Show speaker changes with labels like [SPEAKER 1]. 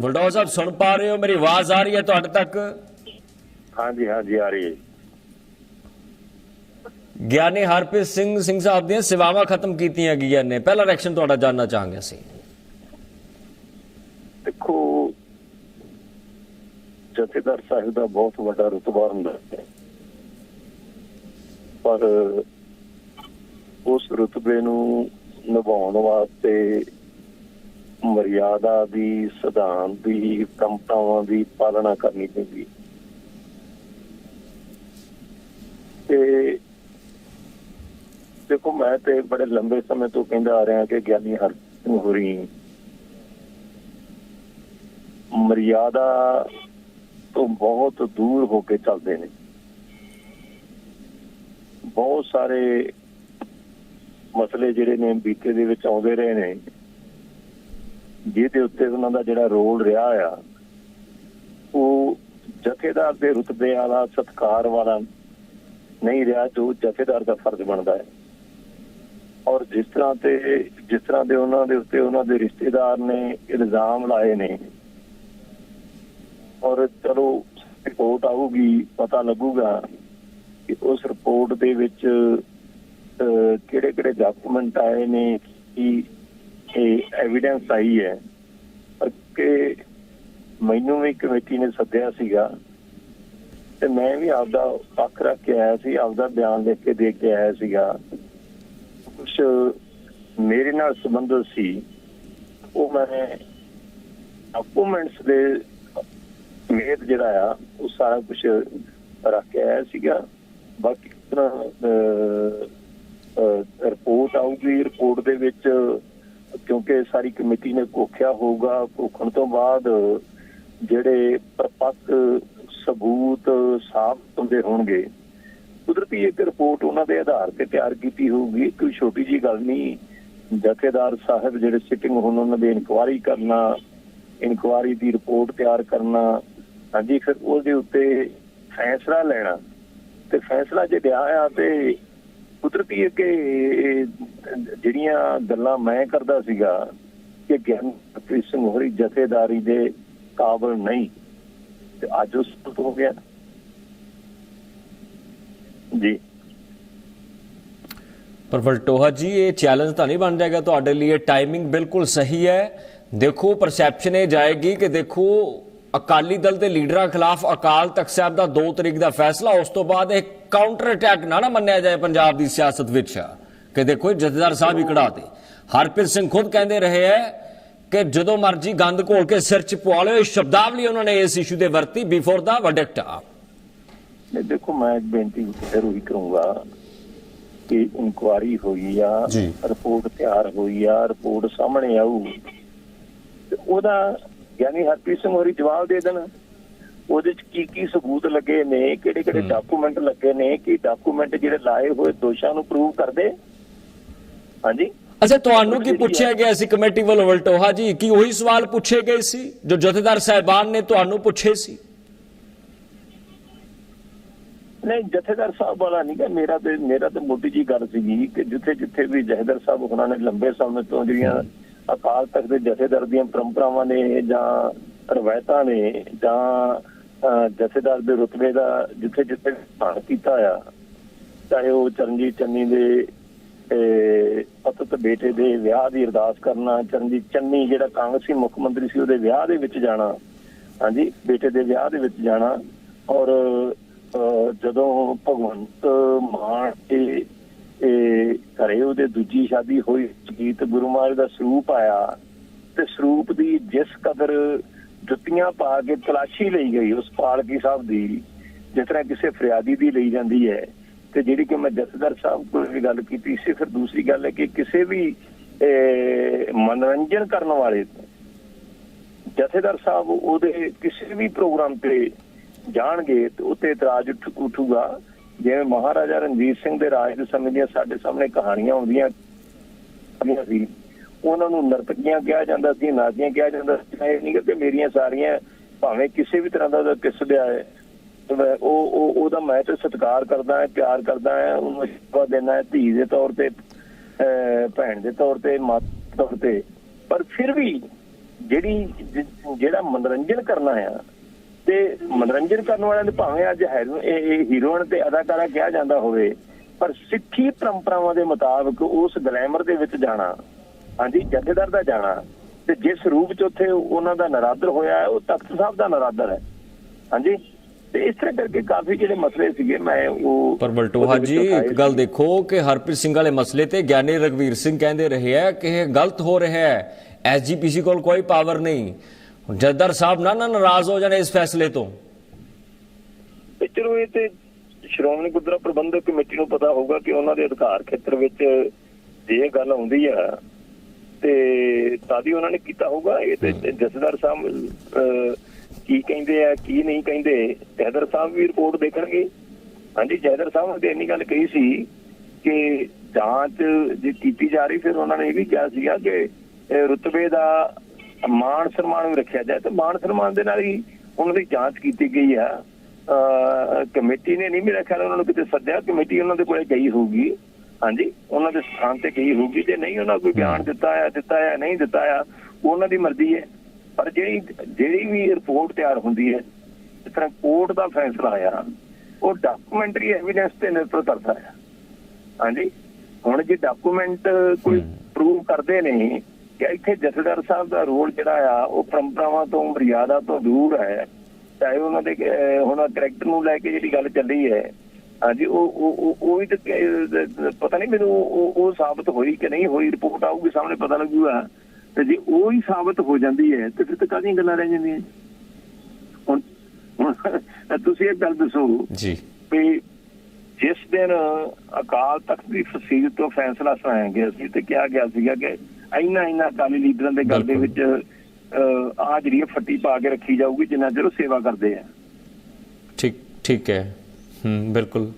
[SPEAKER 1] ਵਲਡੋ ਸਾਹਿਬ ਸੁਣ ਪਾ ਰਹੇ ਹੋ? ਮੇਰੀ ਆਵਾਜ਼ ਆ ਰਹੀ ਹੈ ਤੁਹਾਡੇ ਤੱਕ?
[SPEAKER 2] ਹਾਂਜੀ ਹਾਂਜੀ ਆ ਰਹੀ ਹੈ
[SPEAKER 1] ਗਿਆਨੀ ਹਰਪ੍ਰੀਤ ਸਿੰਘ ਸਿੰਘ ਸਾਹਿਬ ਦੀਆਂ ਸੇਵਾਵਾਂ ਖਤਮ ਕੀਤੀਆਂ ਗਈਆਂ ਨੇ। ਪਹਿਲਾ ਰਿਐਕਸ਼ਨ ਤੁਹਾਡਾ ਜਾਨਣਾ ਚਾਹਾਂਗੇ ਅਸੀਂ।
[SPEAKER 2] ਦੇਖੋ ਜਥੇਦਾਰ ਸਾਹਿਬ ਦਾ ਬਹੁਤ ਵੱਡਾ ਰੁਤਬਾ ਹੁੰਦਾ ਹੈ। ਪਰ ਉਸ ਰੁਤਬੇ ਨੂੰ ਨਿਭਾਉਣ ਵਾਸਤੇ ਮਰਿਆਦਾ ਦੀ, ਸਿਧਾਂਤ ਦੀ ਕੰਪਤਾਵਾਂ ਦੀ ਪਾਲਣਾ ਕਰਨੀ ਪੈਂਦੀ ਹੈ। ਤੇ ਦੇਖੋ, ਮੈਂ ਤੇ ਬੜੇ ਲੰਬੇ ਸਮੇਂ ਤੋਂ ਕਹਿੰਦਾ ਆ ਰਿਹਾ ਕਿ ਗਿਆਨੀ ਹਰਪ੍ਰੀਤ ਸਿੰਘ ਹੋਰੀ ਮਰਿਆਦਾ ਤੋਂ ਬਹੁਤ ਦੂਰ ਹੋ ਕੇ ਚੱਲਦੇ ਨੇ ਬਹੁਤ ਸਾਰੇ ਮਸਲੇ ਜਿਹੜੇ ਨੇ ਬੀਤੇ ਦੇ ਵਿੱਚ ਆਉਂਦੇ ਰਹੇ ਨੇ ਜਿਹਦੇ ਉੱਤੇ ਉਹਨਾਂ ਦਾ ਜਿਹੜਾ ਰੋਲ ਰਿਹਾ ਆ, ਉਹ ਜਥੇਦਾਰ ਦੇ ਰੁਤਬੇ ਵਾਲਾ, ਸਤਕਾਰ ਵਾਲਾ ਨਹੀਂ ਰਿਹਾ, ਜੋ ਜਥੇਦਾਰ ਦਾ ਫਰਜ਼ ਬਣਦਾ ਹੈ। ਔਰ ਜਿਸ ਤਰ੍ਹਾਂ ਤੇ, ਜਿਸ ਤਰ੍ਹਾਂ ਦੇ ਉਹਨਾਂ ਦੇ ਉੱਤੇ ਉਹਨਾਂ ਦੇ ਰਿਸ਼ਤੇਦਾਰ ਨੇ ਇਲਜ਼ਾਮ ਲਾਏ ਨੇ, ਔਰ ਚਲੋ ਰਿਪੋਰਟ ਆਊਗੀ, ਪਤਾ ਲੱਗੂਗਾ ਕਿ ਉਸ ਰਿਪੋਰਟ ਦੇ ਵਿੱਚ ਕਿਹੜੇ ਕਿਹੜੇ ਡਾਕੂਮੈਂਟ ਆਏ ਨੇ, ਕਿ ਐਵੀਡੈਂਸ ਆਈ ਹੈ। ਕਿ ਮੈਨੂੰ ਵੀ ਕਮੇਟੀ ਨੇ ਸੱਦਿਆ ਸੀਗਾ ਤੇ ਮੈਂ ਵੀ ਆਪਦਾ ਪੱਖ ਰੱਖ ਕੇ ਆਇਆ ਸੀ, ਆਪਦਾ ਬਿਆਨ ਲਿਖ ਕੇ ਦੇ ਕੇ ਆਇਆ ਸੀਗਾ। ਕੁਝ ਮੇਰੇ ਨਾਲ ਸੰਬੰਧਿਤ ਸੀ। ਉਹ ਮੈਂ ਡਾਕੂਮੈਂਟਸ ਦੇ ਮੇਦ ਜਿਹੜਾ ਆ, ਉਹ ਸਾਰਾ ਕੁਝ ਰੱਖ ਕੇ ਆਇਆ ਸੀਗਾ। ਬਾਕੀ ਤਰ੍ਹਾਂ ਰਿਪੋਰਟ ਆਊਗੀ ਰਿਪੋਰਟ ਦੇ ਵਿੱਚ ਕਿਉਂਕਿ ਸਾਰੀ ਕਮੇਟੀ ਨੇ ਕੋਖਿਆ ਹੋਊਗਾ ਕੋਖਣ ਤੋਂ ਬਾਅਦ ਜਿਹੜੇ ਪ੍ਰਪੱਕ ਸਬੂਤ ਸਾਫ਼ ਹੁੰਦੇ ਹੋਣਗੇ, ਕੁਦਰਤੀ ਇੱਕ ਰਿਪੋਰਟ ਉਹਨਾਂ ਦੇ ਆਧਾਰ ਤੇ ਤਿਆਰ ਕੀਤੀ ਹੋਊਗੀ। ਕੋਈ ਛੋਟੀ ਜੀ ਗੱਲ ਨਹੀਂ, ਜਥੇਦਾਰ ਸਾਹਿਬ ਜਿਹੜੇ ਸਿਟਿੰਗ ਹੋਣ, ਉਹਨਾਂ ਦੀ ਇਨਕੁਆਇਰੀ ਕਰਨਾ ਇਨਕੁਆਇਰੀ ਦੀ ਰਿਪੋਰਟ ਤਿਆਰ ਕਰਨਾ, ਹਾਂਜੀ, ਫਿਰ ਉਹਦੇ ਉੱਤੇ ਫੈਸਲਾ ਲੈਣਾ। ਤੇ ਫੈਸਲਾ ਜੇ ਲਿਆ ਆ ਤੇ ਕੁਦਰਤੀ ਹੈ ਕਿ ਜਿਹੜੀਆਂ ਗੱਲਾਂ ਮੈਂ ਕਰਦਾ ਸੀਗਾ ਕਿ ਗਿਆਨ ਪ੍ਰੀਤ ਸਿੰਘ ਹੋਰੀ ਜਥੇਦਾਰੀ ਦੇ ਕਾਬਲ ਨਹੀਂ, ਤੇ ਅੱਜ ਉਸ ਹੋ ਗਿਆ। ਜੀ।
[SPEAKER 1] ਪਰ ਵਲਟੋਹਾ ਜੀ, ਇਹ ਚੈਲੰਜ ਤਾਂ ਨਹੀਂ ਬਣ ਜਾਏਗਾ ਤੁਹਾਡੇ ਲਈ। ਟਾਈਮਿੰਗ ਬਿਲਕੁਲ ਸਹੀ ਹੈ। ਦੇਖੋ ਪਰਸੈਪਸ਼ਨ ਇਹ ਜਾਏਗੀ ਕਿ ਦੇਖੋ ਅਕਾਲੀ ਦਲ ਦੇ ਲੀਡਰਾਂ ਖਿਲਾਫ ਅਕਾਲ ਤਖਤ ਸਾਹਿਬ ਦਾ 2 ਤਰੀਕ ਦਾ ਫੈਸਲਾ ਉਸ ਤੋਂ ਬਾਅਦ ਇਹ ਕਾਊਂਟਰ ਅਟੈਕ ਨਾ ਨਾ ਮੰਨਿਆ ਜਾਏ ਪੰਜਾਬ ਦੀ ਸਿਆਸਤ ਵਿੱਚ। ਕਿ ਦੇਖੋ ਜਥੇਦਾਰ ਸਾਹਿਬ ਹੀ ਕਢਾ ਦੇ ਹਰਪ੍ਰੀਤ ਸਿੰਘ ਖੁਦ ਕਹਿੰਦੇ ਰਹੇ ਹੈ ਕਿ ਜਦੋਂ ਮਰਜ਼ੀ ਗੰਦ ਘੋਲ ਕੇ ਸਿਰ ਚ ਪਵਾ ਲਿਓ ਸ਼ਬਦਾਵਲੀ ਉਹਨਾਂ ਨੇ ਇਸ ਇਸ਼ੂ ਦੇ ਵਰਤੀ ਬਿਫੋਰ ਦਾ ਵਰਡਿਕਟ
[SPEAKER 2] ਨੇ ਦੇਖੋ ਮੈਂ ਇੱਕ ਬੇਨਤੀ ਹੀ ਕਰੂੰਗਾ ਕਿ ਇਨਕੁਆਰੀ ਹੋਈ ਆ। ਰਿਪੋਰਟ ਤਿਆਰ ਹੋਈ ਆ ਰਿਪੋਰਟ ਸਾਹਮਣੇ ਆਊ। ਉਹਦਾ ਯਾਨੀ ਹਰਪ੍ਰੀਤ ਸਿੰਘ ਹੋਰੀ ਜਵਾਬ ਦੇ ਦੇਣ ਉਹਦੇ ਚ ਕੀ ਕੀ ਸਬੂਤ ਲੱਗੇ ਨੇ ਕਿਹੜੇ ਕਿਹੜੇ ਡਾਕੂਮੈਂਟ ਲੱਗੇ ਨੇ ਕਿ ਡਾਕੂਮੈਂਟ ਜਿਹੜੇ ਲਾਏ ਹੋਏ ਦੋਸ਼ਾਂ ਨੂੰ ਪ੍ਰੂਵ ਕਰਦੇ? ਹਾਂਜੀ?
[SPEAKER 1] ਅੱਛਾ ਤੁਹਾਨੂੰ ਕੀ ਪੁੱਛਿਆ ਗਿਆ ਸੀ ਕਮੇਟੀ ਵੱਲੋਂ ਵਲਟੋਹਾ ਜੀ? ਕੀ ਉਹੀ ਸਵਾਲ ਪੁੱਛੇ ਗਏ ਸੀ ਜੋ ਜਥੇਦਾਰ ਸਾਹਿਬਾਨ ਨੇ ਤੁਹਾਨੂੰ ਪੁੱਛੇ ਸੀ?
[SPEAKER 2] ਨਹੀਂ ਜਥੇਦਾਰ ਸਾਹਿਬ ਵਾਲਾ ਨਹੀਂ ਕਿ ਮੇਰਾ ਤੇ ਮੇਰਾ ਤੇ ਮੋਟੀ ਜੀ ਗੱਲ ਸੀਗੀ ਕਿ ਜਿੱਥੇ ਜਿੱਥੇ ਵੀ ਜਥੇਦਾਰ ਸਾਹਿਬ ਉਹਨਾਂ ਨੇ ਲੰਬੇ ਸਮੇਂ ਤੋਂ ਜਿਹੜੀਆਂ ਅਕਾਲ ਤਖਤ ਦੇ ਜਥੇਦਾਰ ਦੀਆਂ ਪਰੰਪਰਾਵਾਂ ਨੇ ਜਾਂ ਰਵਾਇਤਾਂ ਨੇ ਜਾਂ ਜਥੇਦਾਰ ਦੇ ਰੁਤਬੇ ਦਾ ਜਿੱਥੇ ਜਿੱਥੇ ਧਾਨ ਕੀਤਾ ਆ ਚਾਹੇ ਉਹ ਚਰਨਜੀਤ ਚੰਨੀ ਦੇ ਪਤਤ ਬੇਟੇ ਦੇ ਵਿਆਹ ਦੀ ਅਰਦਾਸ ਕਰਨਾ ਚਰਨਜੀਤ ਚੰਨੀ ਜਿਹੜਾ ਕਾਂਗਰਸੀ ਮੁੱਖ ਮੰਤਰੀ ਸੀ ਉਹਦੇ ਵਿਆਹ ਦੇ ਵਿੱਚ ਜਾਣਾ ਹਾਂਜੀ ਬੇਟੇ ਦੇ ਵਿਆਹ ਦੇ ਵਿੱਚ ਜਾਣਾ ਔਰ ਅਹ, ਜਦੋਂ ਭਗਵੰਤ ਮਾਨ ਤੇ ਇਹ ਘਰੇ ਉਹਦੇ ਦੂਜੀ ਸ਼ਾਦੀ ਹੋਈ ਗੀਤ ਗੁਰੂ ਮਹਾਰਾਜ ਦਾ ਸਰੂਪ ਆਇਆ ਤੇ ਸਰੂਪ ਦੀ ਜਿਸ ਕਦਰ ਜੁੱਤੀਆਂ ਪਾ ਕੇ ਤਲਾਸ਼ੀ ਲਈ ਗਈ ਉਸ ਪਾਲਕੀ ਸਾਹਿਬ ਦੀ ਜਿਸ ਤਰ੍ਹਾਂ ਕਿਸੇ ਫਰਿਆਦੀ ਦੀ ਲਈ ਜਾਂਦੀ ਹੈ ਤੇ ਜਿਹੜੀ ਕਿ ਮੈਂ ਜਥੇਦਾਰ ਸਾਹਿਬ ਕੋਲ ਵੀ ਗੱਲ ਕੀਤੀ ਸੀ ਫਿਰ ਦੂਸਰੀ ਗੱਲ ਹੈ ਕਿ ਕਿਸੇ ਵੀ ਅਹ, ਮਨੋਰੰਜਨ ਕਰਨ ਵਾਲੇ ਜਥੇਦਾਰ ਸਾਹਿਬ ਉਹਦੇ ਕਿਸੇ ਵੀ ਪ੍ਰੋਗਰਾਮ ਤੇ ਜਾਣਗੇ ਤੇ ਉੱਤੇ ਇਤਰਾਜ਼ ਉੱਠ- ਉੱਠੂਗਾ ਜਿਵੇਂ ਮਹਾਰਾਜਾ ਰਣਜੀਤ ਸਿੰਘ ਦੇ ਰਾਜ ਦੇ ਸਮੇਂ ਦੀਆਂ ਸਾਡੇ ਸਾਹਮਣੇ ਕਹਾਣੀਆਂ ਆਉਂਦੀਆਂ ਸੀ, ਉਹਨਾਂ ਨੂੰ ਨਰਤਕੀਆਂ ਕਿਹਾ ਜਾਂਦਾ ਸੀ, ਨਾਚੀਆਂ ਕਿਹਾ ਜਾਂਦਾ ਸੀ, ਇਹ ਨਹੀਂ ਕਿ ਮੇਰੀਆਂ ਸਾਰੀਆਂ ਭਾਵੇਂ ਕਿਸੇ ਵੀ ਤਰ੍ਹਾਂ ਦਾ ਉਹਦਾ ਕਿਸਬਿਆ ਹੈ ਉਹ ਉਹ, ਉਹਦਾ ਮੈਂ ਤੇ ਸਤਿਕਾਰ ਕਰਦਾ ਹਾਂ, ਪਿਆਰ ਕਰਦਾ ਹਾਂ, ਉਹਨੂੰ ਅਸ਼ੀਰਵਾਦ ਦੇਣਾ ਹੈ, ਧੀ ਦੇ ਤੌਰ ਤੇ, ਅਹ ਭੈਣ ਦੇ ਤੌਰ ਤੇ ਮਾਤਾ ਤੌਰ ਤੇ, ਪਰ ਫਿਰ ਵੀ ਜਿਹੜੀ ਜਿਹੜਾ ਮਨੋਰੰਜਨ ਕਰਨਾ ਆ ਤੇ ਮਨੋਰੰਜਨ ਕਰਨ ਵਾਲਿਆਂ ਦੇ ਭਾਵੇਂ ਅੱਜ ਹੈਰੋ- ਇਹ ਇਹ ਹੀਰੋਇਨ ਤੇ ਅਦਾਕਾਰਾ ਕਿਹਾ ਜਾਂਦਾ ਹੋਵੇ ਪਰ ਸਿੱਖੀ ਪਰੰਪਰਾਵਾਂ ਦੇ ਮੁਤਾਬਕ ਉਸ ਗਲੈਮਰ ਦੇ ਵਿੱਚ ਜਾਣਾ ਹਾਂਜੀ ਜਥੇਦਾਰ ਦਾ ਜਾਣਾ ਤੇ ਜਿਸ ਰੂਪ ਚ ਉੱਥੇ ਉਹਨਾਂ ਦਾ ਨਰਾਦਰ ਹੋਇਆ ਉਹ ਤਖਤ ਸਾਹਿਬ ਦਾ ਨਰਾਦਰ ਹੈ ਹਾਂਜੀ ਤੇ ਇਸ ਤਰ੍ਹਾਂ ਕਰਕੇ ਕਾਫੀ ਜਿਹੜੇ ਮਸਲੇ ਸੀਗੇ ਮੈਂ ਉਹ
[SPEAKER 1] ਪਰ ਬਲਟੋਹਾ ਜੀ ਇੱਕ ਗੱਲ ਦੇਖੋ ਕਿ ਹਰਪ੍ਰੀਤ ਸਿੰਘ ਵਾਲੇ ਮਸਲੇ ਤੇ ਗਿਆਨੀ ਰਗਵੀਰ ਸਿੰਘ ਕਹਿੰਦੇ ਰਹੇ ਹੈ ਕਿ ਇਹ ਗਲਤ ਹੋ ਰਿਹਾ ਹੈ ਐਸਜੀਪੀਸੀ ਕੋਲ ਕੋਈ ਪਾਵਰ ਨਹੀਂ ਜੱਦਰ ਸਾਹਿਬ ਨਾ ਨਾ ਨਾਰਾਜ਼ ਹੋ ਜਾਣ ਇਸ ਫੈਸਲੇ ਤੋਂ।
[SPEAKER 2] ਚਲੋ ਇਹ ਤੇ ਸ਼੍ਰੋਮਣੀ ਗੁਰਦੁਆਰਾ ਪ੍ਰਬੰਧਕ ਕਮੇਟੀ ਨੂੰ ਪਤਾ ਹੋਊਗਾ ਕਿ ਉਹਨਾਂ ਦੇ ਅਧਿਕਾਰ ਖੇਤਰ ਵਿੱਚ ਜੇ ਇਹ ਗੱਲ ਆਉਂਦੀ ਆ ਤੇ ਤਾਦੀ ਉਹਨਾਂ ਨੇ ਕੀਤਾ ਹੋਊਗਾ। ਇਹ ਤੇ ਜਸਦਾਰ ਸਾਹਿਬ ਕੀ ਕਹਿੰਦੇ ਆ ਕੀ ਨਹੀਂ ਕਹਿੰਦੇ ਜਹਦਰ ਸਾਹਿਬ ਵੀ ਰਿਪੋਰਟ ਦੇਖਣਗੇ। ਹਾਂਜੀ ਜਹਦਰ ਸਾਹਿਬ ਨੇ ਇੰਨੀ ਗੱਲ ਕਹੀ ਸੀ ਕਿ ਜਾਂਚ ਜੇ ਕੀਤੀ ਜਾ ਰਹੀ ਫਿਰ ਉਹਨਾਂ ਨੇ ਇਹ ਵੀ ਕਿਹਾ ਸੀਗਾ ਕਿ ਰੁਤਬੇ ਦਾ ਮਾਣ ਸਨਮਾਨ ਵੀ ਰੱਖਿਆ ਜਾਏ ਤੇ ਮਾਣ ਸਨਮਾਨ ਦੇ ਨਾਲ ਹੀ ਉਹਨਾਂ ਦੀ ਜਾਂਚ ਕੀਤੀ ਗਈ ਆ। ਕਮੇਟੀ ਨੇ ਨਹੀਂ ਮੇਰਾ ਖਿਆਲ ਉਹਨਾਂ ਨੂੰ ਕਿਤੇ ਸੱਦਿਆ ਕਮੇਟੀ ਉਹਨਾਂ ਦੇ ਕੋਲੇ ਗਈ ਹੋਊਗੀ। ਹਾਂਜੀ ਉਹਨਾਂ ਦੇ ਸਥਾਨ ਤੇ ਗਈ ਹੋਊਗੀ ਤੇ ਨਹੀਂ ਉਹਨਾਂ ਕੋਈ ਬਿਆਨ ਦਿੱਤਾ ਆ ਦਿੱਤਾ ਆ ਨਹੀਂ ਦਿੱਤਾ ਆ ਉਹ ਉਹਨਾਂ ਦੀ ਮਰਜ਼ੀ ਹੈ। ਪਰ ਜਿਹੜੀ ਜਿਹੜੀ ਵੀ ਰਿਪੋਰਟ ਤਿਆਰ ਹੁੰਦੀ ਹੈ ਜਿਸ ਤਰ੍ਹਾਂ ਕੋਰਟ ਦਾ ਫੈਸਲਾ ਆਇਆ ਉਹ ਡਾਕੂਮੈਂਟਰੀ ਐਵੀਡੈਂਸ ਤੇ ਨਿਰਭਰ ਕਰਦਾ ਹੈ ਹਾਂਜੀ ਹੁਣ ਜੇ ਡਾਕੂਮੈਂਟ ਕੋਈ ਪ੍ਰੂਵ ਕਰਦੇ ਨੇ ਕਿ ਇੱਥੇ ਜਥੇਦਾਰ ਸਾਹਿਬ ਦਾ ਰੋਲ ਜਿਹੜਾ ਆ ਉਹ ਪਰੰਪਰਾਵਾਂ ਤੋਂ ਮਰਿਆਦਾ ਤੋਂ ਦੂਰ ਹੈ। ਚਾਹੇ ਉਹਨਾਂ ਦੇ ਹੁਣ ਕਰੈਕਟਰ ਨੂੰ ਲੈ ਕੇ ਜਿਹੜੀ ਗੱਲ ਚੱਲੀ ਹੈ ਹਾਂਜੀ ਉਹ ਉਹ ਉਹ- ਵੀ ਪਤਾ ਨਹੀਂ ਮੈਨੂੰ ਉਹ ਉਹ ਸਾਬਤ ਹੋਈ ਕਿ ਨਹੀਂ ਹੋਈ ਰਿਪੋਰਟ ਆਊਗੀ ਸਾਹਮਣੇ ਪਤਾ ਲੱਗੂਗਾ। ਤੇ ਜੇ ਉਹ ਹੀ ਸਾਬਤ ਹੋ ਜਾਂਦੀ ਹੈ ਤੇ ਫਿਰ ਤਾਂ ਕਾਹਦੀਆਂ ਗੱਲਾਂ ਰਹਿ ਜਾਂਦੀਆਂ? ਹੁਣ ਹੁਣ ਤੁਸੀਂ ਇਹ ਗੱਲ ਦੱਸੋ
[SPEAKER 1] ਜੀ।
[SPEAKER 2] ਵੀ ਜਿਸ ਦਿਨ ਅਕਾਲ ਤਖਤ ਦੀ ਫਸੀਲ ਤੋਂ ਫੈਸਲਾ ਸੁਣਾਇਆ ਗਿਆ ਸੀ ਤੇ ਕਿਹਾ ਗਿਆ ਸੀਗਾ ਕਿ ਇੰਨਾ ਇੰਨਾ ਅਕਾਲੀ ਲੀਡਰਾਂ ਦੇ ਗੱਲ ਦੇ ਵਿੱਚ ਆ ਜਿਹੜੀ ਫੱਟੀ ਪਾ ਕੇ ਰੱਖੀ ਜਾਊਗੀ ਜਿੰਨਾ ਚਿਰ ਉਹ ਸੇਵਾ ਕਰਦੇ ਆ।
[SPEAKER 1] ਠੀਕ ਠੀਕ ਹੈ। ਹੂੰ ਬਿਲਕੁਲ।